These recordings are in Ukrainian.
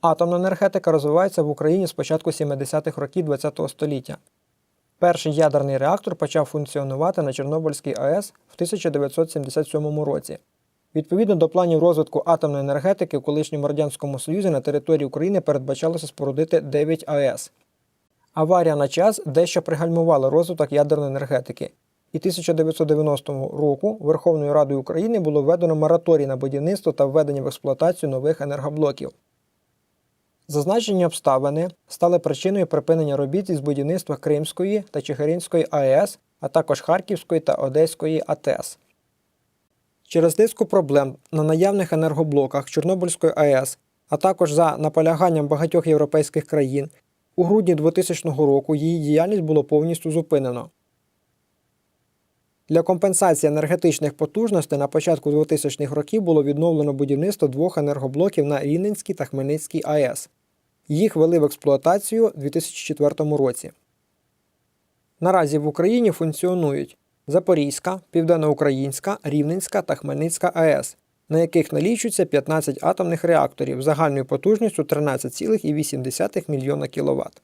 Атомна енергетика розвивається в Україні з початку 70-х років ХХ століття. Перший ядерний реактор почав функціонувати на Чорнобильській АЕС в 1977 році. Відповідно до планів розвитку атомної енергетики в колишньому Радянському Союзі на території України передбачалося спорудити 9 АЕС. Аварія на час дещо пригальмувала розвиток ядерної енергетики, і 1990 року Верховною Радою України було введено мораторій на будівництво та введення в експлуатацію нових енергоблоків. Зазначені обставини стали причиною припинення робіт із будівництва Кримської та Чигиринської АЕС, а також Харківської та Одеської АТЕС. Через низку проблем на наявних енергоблоках Чорнобильської АЕС, а також за наполяганням багатьох європейських країн, у грудні 2000 року її діяльність було повністю зупинено. Для компенсації енергетичних потужностей на початку 2000-х років було відновлено будівництво двох енергоблоків на Рівненській та Хмельницькій АЕС. Їх ввели в експлуатацію у 2004 році. Наразі в Україні функціонують Запорізька, Південноукраїнська, Рівненська та Хмельницька АЕС, на яких налічується 15 атомних реакторів загальною потужністю 13,8 мільйона кВт.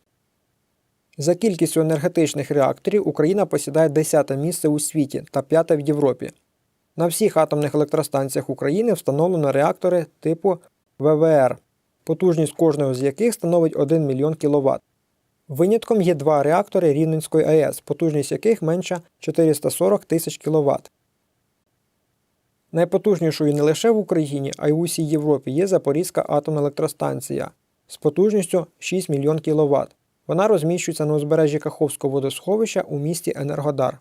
За кількістю енергетичних реакторів Україна посідає 10 місце у світі та 5 в Європі. На всіх атомних електростанціях України встановлено реактори типу ВВР, потужність кожного з яких становить 1 мільйон кВт. Винятком є два реактори Рівненської АЕС, потужність яких менша 440 тисяч кВт. Найпотужнішою не лише в Україні, а й в усій Європі є Запорізька атомна електростанція з потужністю 6 мільйон кВт. Вона розміщується на узбережжі Каховського водосховища у місті Енергодар.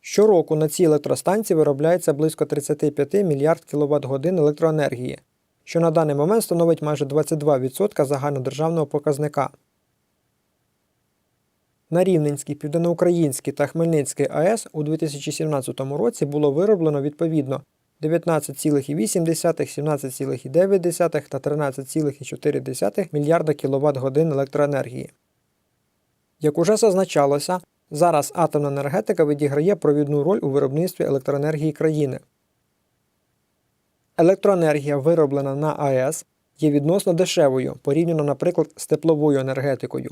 Щороку на цій електростанції виробляється близько 35 мільярд кВт годин електроенергії, що на даний момент становить майже 22% загальнодержавного показника. На Рівненській, Південноукраїнській та Хмельницькій АЕС у 2017 році було вироблено відповідно 19,8, 17,9 та 13,4 мільярда кВт годин електроенергії. Як уже зазначалося, зараз атомна енергетика відіграє провідну роль у виробництві електроенергії країни. Електроенергія, вироблена на АЕС, є відносно дешевою порівняно, наприклад, з тепловою енергетикою.